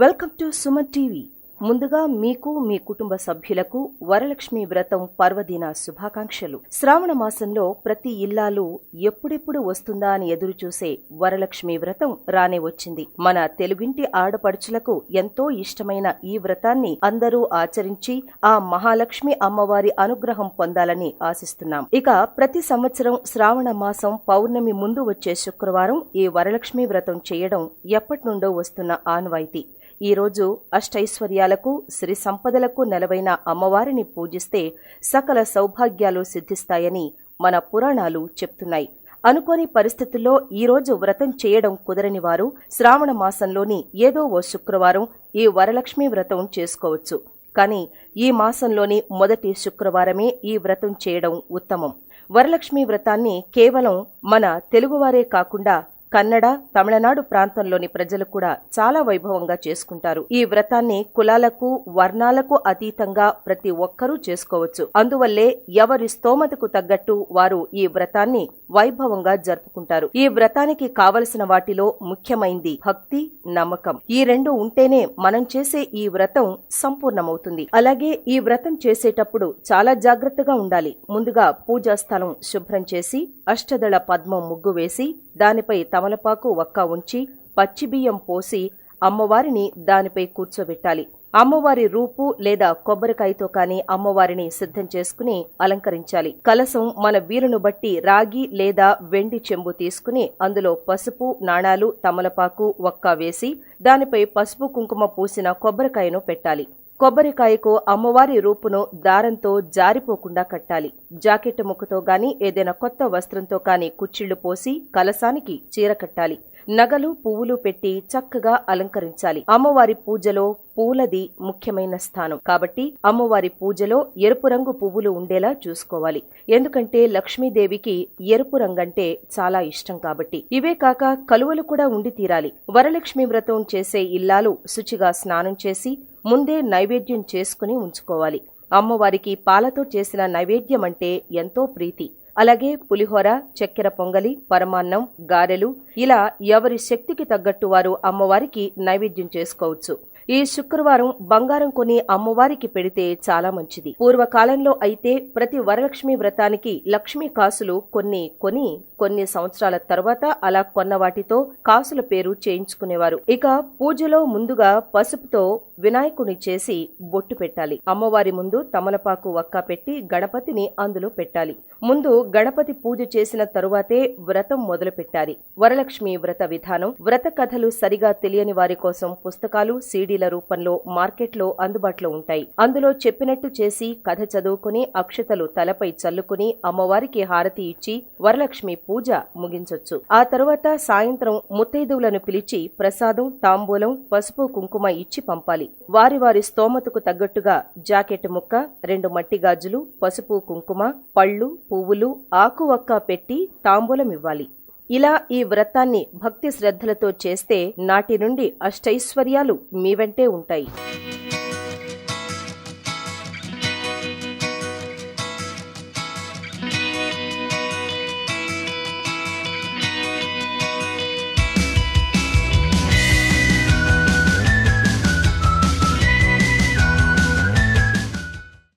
Welcome to Suman TV. ముందుగా మీకు మీ కుటుంబ సభ్యులకు వరలక్ష్మి వ్రతం పర్వదిన శుభాకాంక్షలు. శ్రావణ మాసంలో ప్రతి ఇల్లాలు ఎప్పుడెప్పుడు వస్తుందా అని ఎదురుచూసే వరలక్ష్మి వ్రతం రానే వచ్చింది. మన తెలుగింటి ఆడపడుచులకు ఎంతో ఇష్టమైన ఈ వ్రతాన్ని అందరూ ఆచరించి ఆ మహాలక్ష్మి అమ్మవారి అనుగ్రహం పొందాలని ఆశిస్తున్నాం. ఇక ప్రతి సంవత్సరం శ్రావణ మాసం పౌర్ణమి ముందు వచ్చే శుక్రవారం ఈ వరలక్ష్మి వ్రతం చేయడం ఎప్పటి నుండో వస్తున్న ఆనవాయితీ. ఈ రోజు అష్టైశ్వర్యాలకు శ్రీ సంపదలకు నెలవైన అమ్మవారిని పూజిస్తే సకల సౌభాగ్యాలు సిద్ధిస్తాయని మన పురాణాలు చెప్తున్నాయి. అనుకోని పరిస్థితుల్లో ఈరోజు వ్రతం చేయడం కుదరని వారు శ్రావణ మాసంలోని ఏదో ఓ శుక్రవారం ఈ వరలక్ష్మి వ్రతం చేసుకోవచ్చు. కానీ ఈ మాసంలోని మొదటి శుక్రవారమే ఈ వ్రతం చేయడం ఉత్తమం. వరలక్ష్మి వ్రతాన్ని కేవలం మన తెలుగువారే కాకుండా కన్నడ తమిళనాడు ప్రాంతంలోని ప్రజలు కూడా చాలా వైభవంగా చేసుకుంటారు. ఈ వ్రతాన్ని కులాలకు వర్ణాలకు అతీతంగా ప్రతి ఒక్కరూ చేసుకోవచ్చు. అందువల్లే ఎవరి స్తోమతకు తగ్గట్టు వారు ఈ వ్రతాన్ని వైభవంగా జరుపుకుంటారు. ఈ వ్రతానికి కావలసిన వాటిలో ముఖ్యమైంది భక్తి నమ్మకం. ఈ రెండు ఉంటేనే మనం చేసే ఈ వ్రతం సంపూర్ణమవుతుంది. అలాగే ఈ వ్రతం చేసేటప్పుడు చాలా జాగ్రత్తగా ఉండాలి. ముందుగా పూజా స్థలం శుభ్రం చేసి అష్టదళ పద్మం ముగ్గు వేసి దానిపై తమలపాకు ఒక్క ఉంచి పచ్చిబియ్యం పోసి అమ్మవారిని దానిపై కూర్చోబెట్టాలి. అమ్మవారి రూపు లేదా కొబ్బరికాయతో కాని అమ్మవారిని సిద్ధం చేసుకుని అలంకరించాలి. కలసం మన వీలును బట్టి రాగి లేదా వెండి చెంబు తీసుకుని అందులో పసుపు నాణాలు తమలపాకు ఒక్క వేసి దానిపై పసుపు కుంకుమ పూసిన కొబ్బరికాయను పెట్టాలి. కొబ్బరికాయకు అమ్మవారి రూపును దారంతో జారిపోకుండా కట్టాలి. జాకెట్ ముక్కతో గాని ఏదైనా కొత్త వస్త్రంతో కాని కుచ్చిళ్ళు పోసి కలసానికి చీర కట్టాలి. నగలు పువ్వులు పెట్టి చక్కగా అలంకరించాలి. అమ్మవారి పూజలో పూలది ముఖ్యమైన స్థానం. కాబట్టి అమ్మవారి పూజలో ఎరుపు రంగు పువ్వులు ఉండేలా చూసుకోవాలి. ఎందుకంటే లక్ష్మీదేవికి ఎరుపు రంగంటే చాలా ఇష్టం కాబట్టి. ఇవే కాక కలువలు కూడా ఉండి తీరాలి. వరలక్ష్మి వ్రతం చేసే ఇల్లాలు శుచిగా స్నానం చేసి ముందే నైవేద్యం చేసుకుని ఉంచుకోవాలి. అమ్మవారికి పాలతో చేసిన నైవేద్యం అంటే ఎంతో ప్రీతి. అలాగే పులిహోర చక్కెర పొంగలి పరమాన్నం గారెలు ఇలా ఎవరి శక్తికి తగ్గట్టు వారు అమ్మవారికి నైవేద్యం చేసుకోవచ్చు. ఈ శుక్రవారం బంగారం కొని అమ్మవారికి పెడితే చాలా మంచిది. పూర్వకాలంలో అయితే ప్రతి వరలక్ష్మి వ్రతానికి లక్ష్మీ కాసులు కొన్ని కొని కొన్ని సంవత్సరాల తర్వాత అలా కొన్న వాటితో కాసుల పేరు చేయించుకునేవారు. ఇక పూజలో ముందుగా పసుపుతో వినాయకుని చేసి బొట్టు పెట్టాలి. అమ్మవారి ముందు తమలపాకు వక్క పెట్టి గణపతిని అందులో పెట్టాలి. ముందు గణపతి పూజ చేసిన తరువాతే వ్రతం మొదలు పెట్టాలి. వరలక్ష్మి వ్రత విధానం వ్రత కథలు సరిగా తెలియని వారి కోసం పుస్తకాలు సీడీల రూపంలో మార్కెట్లో అందుబాటులో ఉంటాయి. అందులో చెప్పినట్టు చేసి కథ చదువుకుని అక్షతలు తలపై చల్లుకుని అమ్మవారికి హారతి ఇచ్చి వరలక్ష్మి పూజ ముగించొచ్చు. ఆ తరువాత సాయంత్రం ముత్తైదువులను పిలిచి ప్రసాదం తాంబూలం పసుపు కుంకుమ ఇచ్చి పంపాలి. వారి వారి స్తోమతకు తగ్గట్టుగా జాకెట్ ముక్క రెండు మట్టి గాజులు పసుపు కుంకుమ పళ్ళు పువ్వులు ఆకు వక్క పెట్టి తాంబూలం ఇవ్వాలి. ఇలా ఈ వ్రతాన్ని భక్తి శ్రద్ధలతో చేస్తే నాటి నుండి అష్టైశ్వర్యాలు మీ వెంటే ఉంటాయి.